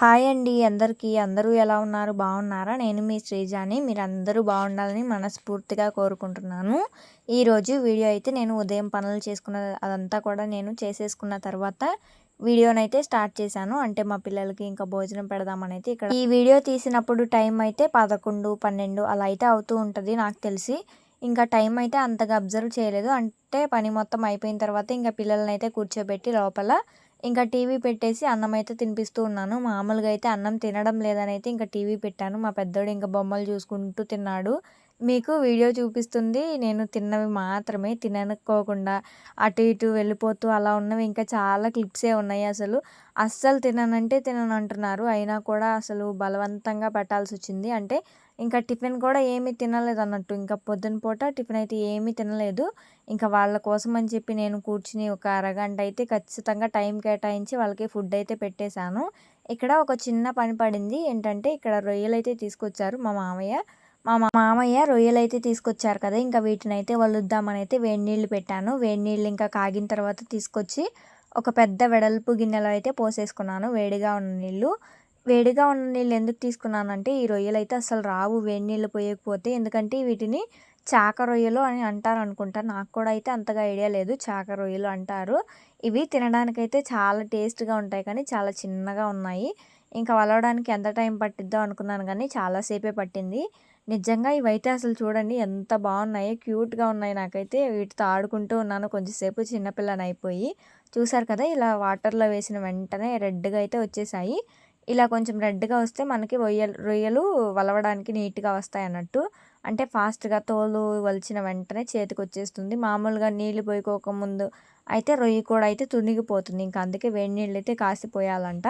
Hi అండి అందరికీ. అందరూ ఎలా ఉన్నారు? బాగున్నారా? నేను మీ శ్రీజాని. మీరు అందరూ బాగుండాలని మనస్ఫూర్తిగా కోరుకుంటున్నాను. ఈరోజు వీడియో అయితే నేను ఉదయం పనులు చేసుకున్న అదంతా కూడా నేను చేసేసుకున్న తర్వాత వీడియోనైతే స్టార్ట్ చేశాను. అంటే మా పిల్లలకి ఇంకా భోజనం పెడదామని అయితే ఇక్కడ ఈ వీడియో తీసినప్పుడు టైం అయితే పదకొండు పన్నెండు అలా అయితే అవుతూ ఉంటుంది నాకు తెలిసి. ఇంకా టైం అయితే అంతగా అబ్జర్వ్ చేయలేదు. అంటే పని మొత్తం అయిపోయిన తర్వాత ఇంకా పిల్లల్ని అయితే కూర్చోబెట్టి లోపల ఇంకా టీవీ పెట్టేసి అన్నం అయితే తినిపిస్తూ ఉన్నాను. మామూలుగా అయితే అన్నం తినడం లేదని అయితే ఇంకా టీవీ పెట్టాను. మా పెద్దోడు ఇంకా బొమ్మలు చూసుకుంటూ తిన్నాడు. మీకు వీడియో చూపిస్తుంది. నేను తిన్నవి మాత్రమే తిననుకోకుండా అటు ఇటు వెళ్ళిపోతూ అలా ఉన్నవి ఇంకా చాలా క్లిప్సే ఉన్నాయి అసలు. అస్సలు తిననంటే తినను అంటున్నారు అయినా కూడా అసలు బలవంతంగా పెట్టాల్సి వచ్చింది అంటే ఇంకా టిఫిన్ కూడా ఏమీ తినలేదు అన్నట్టు ఇంకా పొద్దున పూట టిఫిన్ అయితే ఏమీ తినలేదు. ఇంకా వాళ్ళ కోసం అని చెప్పి నేను కూర్చుని ఒక అరగంట అయితే ఖచ్చితంగా టైం కేటాయించి వాళ్ళకి ఫుడ్ అయితే పెట్టేశాను. ఇక్కడ ఒక చిన్న పని పడింది. ఏంటంటే ఇక్కడ రొయ్యలు అయితే తీసుకొచ్చారు మా మామయ్య. మా మామయ్య రొయ్యలు అయితే తీసుకొచ్చారు కదా ఇంకా వీటిని అయితే వలుద్దామని అయితే వేడి నీళ్ళు పెట్టాను. వేడి నీళ్ళు ఇంకా కాగిన తర్వాత తీసుకొచ్చి ఒక పెద్ద వెడల్పు గిన్నెలో అయితే పోసేసుకున్నాను వేడిగా ఉన్న నీళ్ళు. వేడిగా ఉన్న నీళ్ళు ఎందుకు తీసుకున్నానంటే ఈ రొయ్యలు అయితే అసలు రావు వేడి నీళ్ళు పోయకపోతే. ఎందుకంటే వీటిని చాక రొయ్యలు అని అంటారు అనుకుంటా నాకు కూడా అయితే అంతగా ఐడియా లేదు. చాక రొయ్యలు అంటారు. ఇవి తినడానికైతే చాలా టేస్ట్గా ఉంటాయి కానీ చాలా చిన్నగా ఉన్నాయి. ఇంకా వలవడానికి ఎంత టైం పట్టిద్దో అనుకున్నాను కానీ చాలాసేపే పట్టింది. నిజంగా ఇవైతే అసలు చూడండి ఎంత బాగున్నాయి క్యూట్గా ఉన్నాయి నాకైతే. వీటితో ఆడుకుంటూ ఉన్నాను కొంచెంసేపు చిన్నపిల్లని అయిపోయి. చూసారు కదా ఇలా వాటర్లో వేసిన వెంటనే రెడ్గా అయితే వచ్చేసాయి. ఇలా కొంచెం రెడ్గా వస్తే మనకి రొయ్యలు రొయ్యలు వలవడానికి నీట్గా వస్తాయి అన్నట్టు. అంటే ఫాస్ట్గా తోలు వలిచిన వెంటనే చేతికి వచ్చేస్తుంది. మామూలుగా నీళ్ళు పోయికోకముందు అయితే రొయ్యి కూడా అయితే తునిగిపోతుంది. ఇంకా అందుకే వేడి నీళ్ళు అయితే కాసిపోయాలంట.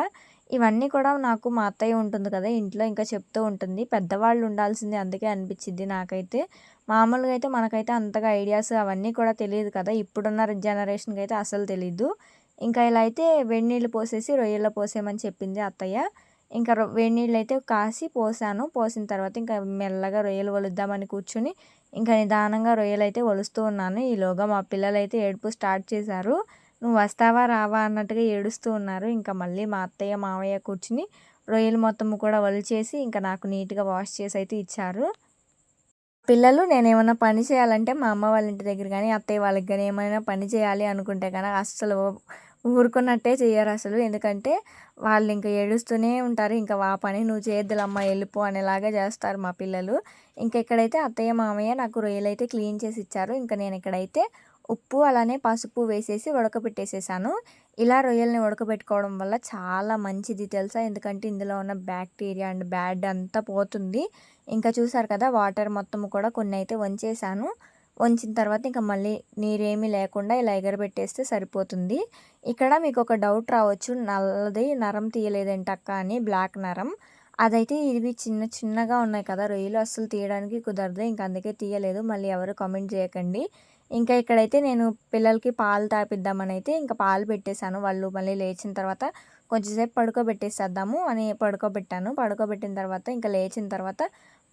ఇవన్నీ కూడా నాకు మా అత్తయ్య ఉంటుంది కదా ఇంట్లో ఇంకా చెప్తూ ఉంటుంది. పెద్దవాళ్ళు ఉండాల్సింది అందుకే అనిపించింది నాకైతే. మామూలుగా అయితే మనకైతే అంతగా ఐడియాస్ అవన్నీ కూడా తెలియదు కదా. ఇప్పుడున్న జనరేషన్కి అయితే అసలు తెలీదు. ఇంకా ఇలా అయితే వేడి నీళ్ళు పోసేసి రొయ్యల్లో పోసేయమని చెప్పింది అత్తయ్య. ఇంకా వేడి నీళ్ళు అయితే కాసి పోసాను. పోసిన తర్వాత ఇంకా మెల్లగా రొయ్యలు వలుద్దామని కూర్చుని ఇంకా నిదానంగా రొయ్యలు అయితే వలుస్తూ ఉన్నాను. ఈలోగా మా పిల్లలు అయితే ఏడుపు స్టార్ట్ చేశారు. నువ్వు వస్తావా రావా? అన్నట్టుగా ఏడుస్తూ ఉన్నారు. ఇంకా మళ్ళీ మా అత్తయ్య మావయ్య కూర్చుని రొయ్యలు మొత్తం కూడా వలిచేసి ఇంకా నాకు నీట్గా వాష్ చేసి అయితే ఇచ్చారు. పిల్లలు నేను ఏమైనా పని చేయాలంటే మా అమ్మ వాళ్ళ ఇంటి దగ్గర కానీ అత్తయ్య వాళ్ళకి కానీ ఏమైనా పని చేయాలి అనుకుంటే కానీ అస్సలు ఊరుకున్నట్టే చేయరు అసలు. ఎందుకంటే వాళ్ళు ఇంకా ఏడుస్తూనే ఉంటారు. ఇంకా వా పని నువ్వు చేయొద్దులమ్మ వెళ్ళిపో అనేలాగా చేస్తారు మా పిల్లలు. ఇంకా ఇక్కడైతే అత్తయ్య మామయ్య నాకు రొయ్యలు అయితే క్లీన్ చేసి ఇచ్చారు ఇంకా నేను ఎక్కడైతే ఉప్పు అలానే పసుపు వేసేసి ఉడకబెట్టేసేసాను ఇలా రొయ్యల్ని ఉడకబెట్టుకోవడం వల్ల చాలా మంచిది తెలుసా? ఎందుకంటే ఇందులో ఉన్న బ్యాక్టీరియా అండ్ బ్యాడ్ అంతా పోతుంది. ఇంకా చూసారు కదా వాటర్ మొత్తం కూడా కొన్ని అయితే వంచేసాను. వంచిన తర్వాత ఇంకా మళ్ళీ నీరేమీ లేకుండా ఇలా ఎగరబెట్టేస్తే సరిపోతుంది. ఇక్కడ మీకు ఒక డౌట్ రావచ్చు నల్లది నరం తీయలేదేంటి అక్క అని బ్లాక్ నరం. అదైతే ఇవి చిన్న చిన్నగా ఉన్నాయి కదా రొయ్యలు అస్సలు తీయడానికి కుదరదు ఇంకా అందుకే తీయలేదు. మళ్ళీ ఎవరు కామెంట్ చేయకండి. ఇంకా ఇక్కడైతే నేను పిల్లలకి పాలు తాపిద్దామని అయితే ఇంకా పాలు పెట్టేశాను. వాళ్ళు మళ్ళీ లేచిన తర్వాత కొంచెంసేపు పడుకోబెట్టేసేద్దాము అని పడుకోబెట్టాను. పడుకోబెట్టిన తర్వాత ఇంకా లేచిన తర్వాత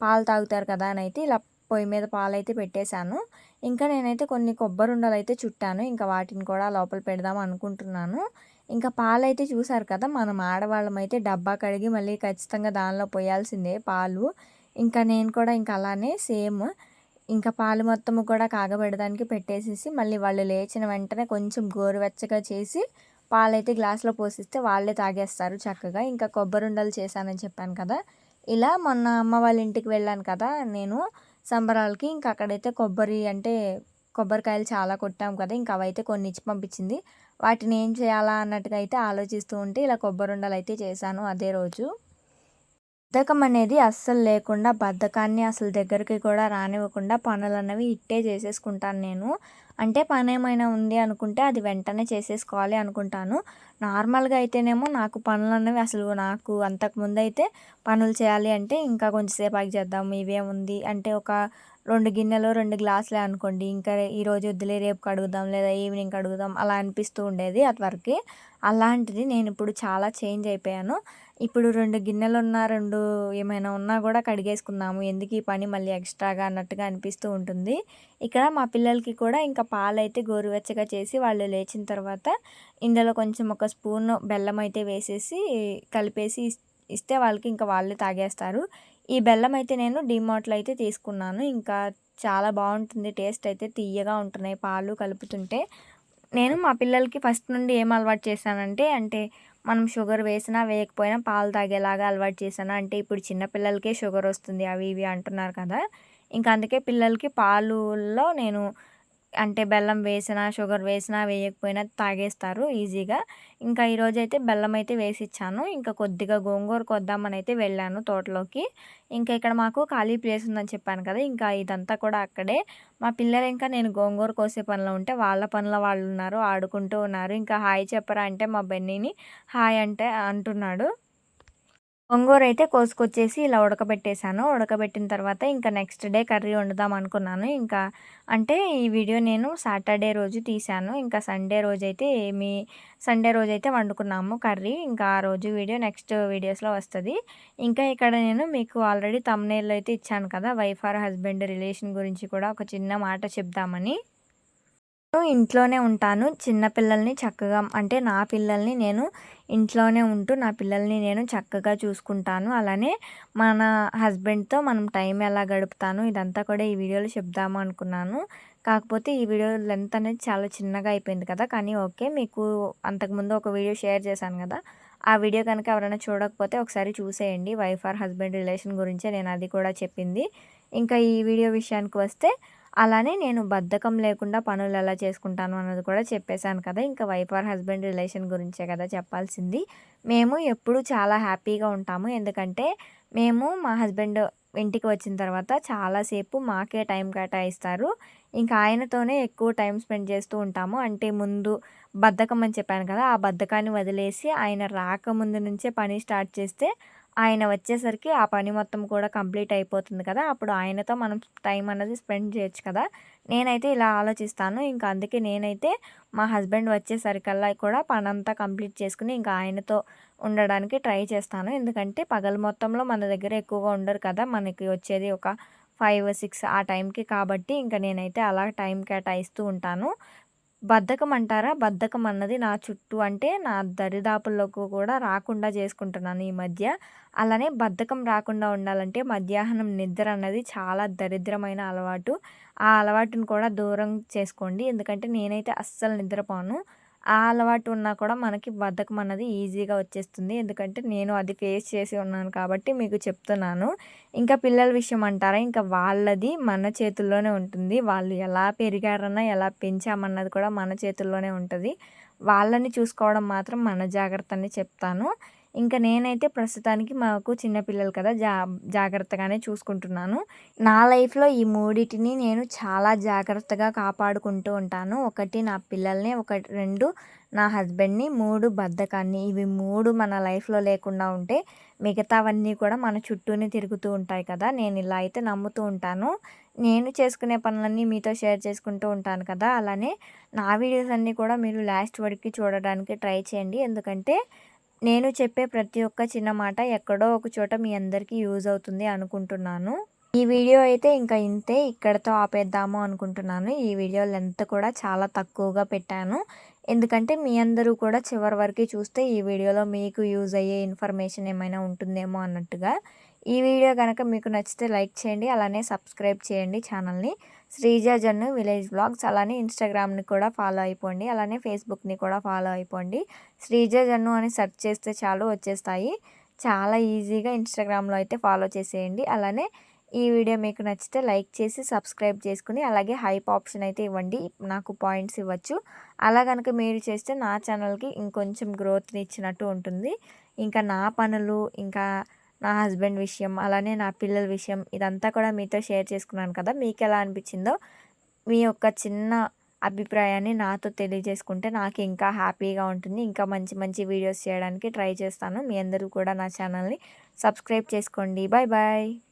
పాలు తాగుతారు కదా అని అయితే ఇలా పొయ్యి మీద పాలైతే పెట్టేశాను. ఇంకా నేనైతే కొన్ని కొబ్బరి ఉండలు అయితే చుట్టాను. ఇంకా వాటిని కూడా లోపల పెడదాం అనుకుంటున్నాను. ఇంకా పాలైతే చూసారు కదా మనం ఆడవాళ్ళం అయితే డబ్బా కడిగి మళ్ళీ ఖచ్చితంగా దానిలో పోయాల్సిందే పాలు. ఇంకా నేను కూడా ఇంకా అలానే సేమ్ ఇంకా పాలు మొత్తము కూడా కాగబెడడానికి పెట్టేసేసి మళ్ళీ వాళ్ళు లేచిన వెంటనే కొంచెం గోరువెచ్చగా చేసి పాలైతే గ్లాస్లో పోసిస్తే వాళ్ళే తాగేస్తారు చక్కగా. ఇంకా కొబ్బరి ఉండలు చేశానని చెప్పాను కదా. ఇలా మొన్న అమ్మ వాళ్ళ ఇంటికి వెళ్ళాను కదా నేను. సంబరాలకి ఇంకా అక్కడైతే కొబ్బరి అంటే కొబ్బరికాయలు చాలా కొట్టాం కదా ఇంకా అవైతే కొన్ని ఇచ్చి పంపించింది. వాటిని ఏం చేయాలా అన్నట్టుగా అయితే ఆలోచిస్తూ ఉంటే ఇలా కొబ్బరి ఉండలు అయితే చేశాను అదే రోజు. బద్ధకం అనేది అస్సలు లేకుండా బద్ధకాన్ని అసలు దగ్గరికి కూడా రానివ్వకుండా పనులు అన్నవి ఇట్టే చేసేసుకుంటాను నేను. అంటే పని ఏమైనా ఉంది అనుకుంటే అది వెంటనే చేసేసుకోవాలి అనుకుంటాను. నార్మల్గా అయితేనేమో నాకు పనులు అన్నవి అసలు నాకు అంతకుముందు అయితే పనులు చేయాలి అంటే ఇంకా కొంచెంసేపు ఆగి చేద్దాం ఇవేముంది అంటే ఒక రెండు గిన్నెలు రెండు గ్లాసులే అనుకోండి. ఇంకా ఈరోజు వద్దులే రేపు కడుగుదాం లేదా ఈవినింగ్ కడుగుదాం అలా అనిపిస్తూ ఉండేది అటువరకు. అలాంటిది నేను ఇప్పుడు చాలా చేంజ్ అయిపోయాను. ఇప్పుడు రెండు గిన్నెలు ఉన్నా రెండు ఏమైనా ఉన్నా కూడా కడిగేసుకుందాము. ఎందుకు ఈ పని మళ్ళీ ఎక్స్ట్రాగా అన్నట్టుగా అనిపిస్తూ ఉంటుంది. ఇక్కడ మా పిల్లలకి కూడా ఇంకా పాలు అయితే గోరువెచ్చగా చేసి వాళ్ళు లేచిన తర్వాత ఇందులో కొంచెం ఒక స్పూన్ బెల్లం అయితే వేసేసి కలిపేసి ఇస్తే వాళ్ళకి ఇంకా వాళ్ళు తాగేస్తారు. ఈ బెల్లం అయితే నేను డిమార్ట్లో అయితే తీసుకున్నాను. ఇంకా చాలా బాగుంటుంది. టేస్ట్ అయితే తీయగా ఉంటున్నాయి పాలు కలుపుతుంటే. నేను మా పిల్లలకి ఫస్ట్ నుండి ఏం అలవాటు చేశానంటే అంటే మనం షుగర్ వేసినా వేయకపోయినా పాలు తాగేలాగా అలవాటు చేశాను. అంటే ఇప్పుడు చిన్నపిల్లలకే షుగర్ వస్తుంది అవి ఇవి అంటున్నారు కదా. ఇంకా అందుకే పిల్లలకి పాలులో నేను అంటే బెల్లం వేసినా షుగర్ వేసినా వేయకపోయినా తాగేస్తారు ఈజీగా. ఇంకా ఈరోజు అయితే బెల్లం అయితే వేసి ఇచ్చాను ఇంకా కొద్దిగా గోంగూర కొద్దామని అయితే వెళ్ళాను తోటలోకి. ఇంకా ఇక్కడ మాకు ఖాళీ ప్లేస్ ఉందని చెప్పాను కదా ఇంకా ఇదంతా కూడా అక్కడే. మా పిల్లలు ఇంకా నేను గోంగూర కోసే పనిలో ఉంటే వాళ్ళ పనిలో వాళ్ళు ఉన్నారు ఆడుకుంటూ ఉన్నారు. ఇంకా హాయ్ చెప్పరా అంటే మా బెన్నీని హాయ్ అంటే అంటున్నాడు. గోంగూర అయితే కోసుకొచ్చేసి ఇలా ఉడకబెట్టేశాను. ఉడకబెట్టిన తర్వాత ఇంకా నెక్స్ట్ డే కర్రీ వండుదాం అనుకున్నాను. ఇంకా అంటే ఈ వీడియో నేను సాటర్డే రోజు తీశాను. ఇంకా సండే రోజు అయితే ఏమి సండే రోజు అయితే వండుకున్నాము కర్రీ. ఇంకా ఆ రోజు వీడియో నెక్స్ట్ వీడియోస్లో వస్తుంది. ఇంకా ఇక్కడ నేను మీకు ఆల్రెడీ తమ్నేల్లో అయితే ఇచ్చాను కదా వైఫ్ ఆర్ హస్బెండ్ రిలేషన్ గురించి కూడా ఒక చిన్న మాట చెప్దామని. ఇంట్లోనే ఉంటాను. చిన్న పిల్లల్ని చక్కగా అంటే నా పిల్లల్ని నేను ఇంట్లోనే ఉంటూ నా పిల్లల్ని నేను చక్కగా చూసుకుంటాను. అలానే మన హస్బెండ్తో మనం టైం ఎలా గడుపుతాను ఇదంతా కూడా ఈ వీడియోలో చెప్దాము అనుకున్నాను. కాకపోతే ఈ వీడియో లెంత్ అనేది చాలా చిన్నగా అయిపోయింది కదా. కానీ ఓకే మీకు అంతకుముందు ఒక వీడియో షేర్ చేశాను కదా. ఆ వీడియో కనుక ఎవరైనా చూడకపోతే ఒకసారి చూసేయండి. వైఫ్ ఆర్ హస్బెండ్ రిలేషన్ గురించే నేను అది కూడా చెప్పింది. ఇంకా ఈ వీడియో విషయానికి వస్తే అలానే నేను బద్ధకం లేకుండా పనులు ఎలా చేసుకుంటాను అన్నది కూడా చెప్పేశాను కదా. ఇంకా వైఫ్ ఆర్ హస్బెండ్ రిలేషన్ గురించే కదా చెప్పాల్సింది. మేము ఎప్పుడు చాలా హ్యాపీగా ఉంటాము. ఎందుకంటే మేము మా హస్బెండ్ ఇంటికి వచ్చిన తర్వాత చాలాసేపు మాకే టైం కేటాయిస్తారు. ఇంకా ఆయనతోనే ఎక్కువ టైం స్పెండ్ చేస్తూ ఉంటాము. అంటే ముందు బద్ధకం అని చెప్పాను కదా ఆ బద్ధకాన్ని వదిలేసి ఆయన రాకముందు నుంచే పని స్టార్ట్ చేస్తే ఆయన వచ్చేసరికి ఆ పని మొత్తం కూడా కంప్లీట్ అయిపోతుంది కదా అప్పుడు ఆయనతో మనం టైం అనేది స్పెండ్ చేయొచ్చు కదా. నేనైతే ఇలా ఆలోచిస్తాను. ఇంకా అందుకే నేనైతే మా హస్బెండ్ వచ్చేసరికల్లా కూడా పని అంతా కంప్లీట్ చేసుకుని ఇంకా ఆయనతో ఉండడానికి ట్రై చేస్తాను. ఎందుకంటే పగలు మొత్తంలో మన దగ్గర ఎక్కువగా ఉండరు కదా మనకి వచ్చేది ఒక ఫైవ్ సిక్స్ ఆ టైంకి కాబట్టి ఇంకా నేనైతే అలా టైం కేటాయిస్తూ ఉంటాను. బద్ధకం అంటారా బద్ధకం అన్నది నా చుట్టూ అంటే నా దరిదాపుల్లోకి కూడా రాకుండా చేసుకుంటున్నాను ఈ మధ్య. అలానే బద్ధకం రాకుండా ఉండాలంటే మధ్యాహ్నం నిద్ర అన్నది చాలా దరిద్రమైన అలవాటు. ఆ అలవాటును కూడా దూరం చేసుకోండి. ఎందుకంటే నేనైతే అస్సలు నిద్రపోను. ఆ అలవాటు ఉన్నా కూడా మనకి బద్ధకం అన్నది ఈజీగా వచ్చేస్తుంది. ఎందుకంటే నేను అది ఫేస్ చేసి ఉన్నాను కాబట్టి మీకు చెప్తున్నాను. ఇంకా పిల్లల విషయం అంటారా? ఇంకా వాళ్ళది మన చేతుల్లోనే ఉంటుంది. వాళ్ళు ఎలా పెరిగారన్నా ఎలా పెంచామన్నది కూడా మన చేతుల్లోనే ఉంటుంది. వాళ్ళని చూసుకోవడం మాత్రం మన జాగ్రత్త అని చెప్తాను. ఇంకా నేనైతే ప్రస్తుతానికి మాకు చిన్నపిల్లలు కదా జా జాగ్రత్తగానే చూసుకుంటున్నాను. నా లైఫ్లో ఈ మూడింటిని నేను చాలా జాగ్రత్తగా కాపాడుకుంటూ ఉంటాను. ఒకటి నా పిల్లల్ని ఒకటి రెండు నా హస్బెండ్ని మూడు బద్ధకాన్ని. ఇవి మూడు మన లైఫ్లో లేకుండా ఉంటే మిగతావన్నీ కూడా మన చుట్టూనే తిరుగుతూ ఉంటాయి కదా. నేను ఇలా అయితే నమ్ముతూ ఉంటాను. నేను చేసుకునే పనులన్నీ మీతో షేర్ చేసుకుంటూ ఉంటాను కదా. అలానే నా వీడియోస్ అన్నీ కూడా మీరు లాస్ట్ వరకు చూడడానికి ట్రై చేయండి. ఎందుకంటే నేను చెప్పే ప్రతి ఒక్క చిన్న మాట ఎక్కడో ఒక చోట మీ అందరికీ యూజ్ అవుతుంది అనుకుంటున్నాను. ఈ వీడియో అయితే ఇంకా ఇంతే ఇక్కడతో ఆపేద్దాము అనుకుంటున్నాను. ఈ వీడియో లెంత్ కూడా చాలా తక్కువగా పెట్టాను. ఎందుకంటే మీ అందరూ కూడా చివరి వరకు చూస్తే ఈ వీడియోలో మీకు యూజ్ అయ్యే ఇన్ఫర్మేషన్ ఏమైనా ఉంటుందేమో అన్నట్టుగా. ఈ వీడియో కనుక మీకు నచ్చితే లైక్ చేయండి అలానే సబ్స్క్రైబ్ చేయండి ఛానల్ని. Sreeja Jannu village blogs. అలానే ఇన్స్టాగ్రామ్ని కూడా ఫాలో అయిపోండి. అలానే ఫేస్బుక్ని కూడా ఫాలో అయిపోండి. శ్రీజ జన్ను అని సెర్చ్ చేస్తే చాలు వచ్చేస్తాయి. చాలా ఈజీగా ఇన్స్టాగ్రామ్లో అయితే ఫాలో చేసేయండి. అలానే ఈ వీడియో మీకు నచ్చితే లైక్ చేసి సబ్స్క్రైబ్ చేసుకుని అలాగే హైప్ ఆప్షన్ అయితే ఇవ్వండి. నాకు పాయింట్స్ ఇవ్వచ్చు. అలా కనుక మీరు చేస్తే నా ఛానల్కి ఇంకొంచెం గ్రోత్ని ఇచ్చినట్టు ఉంటుంది. ఇంకా నా పనులు ఇంకా నా హస్బెండ్ విషయం అలానే నా పిల్లల విషయం ఇదంతా కూడా మీతో షేర్ చేసుకున్నాను కదా మీకు ఎలా అనిపించిందో మీ యొక్క చిన్న అభిప్రాయాన్ని నాతో తెలియజేసుకుంటే నాకు ఇంకా హ్యాపీగా ఉంటుంది. ఇంకా మంచి మంచి వీడియోస్ చేయడానికి ట్రై చేస్తాను. మీ అందరూ కూడా నా ఛానల్ని సబ్స్క్రైబ్ చేసుకోండి. Bye bye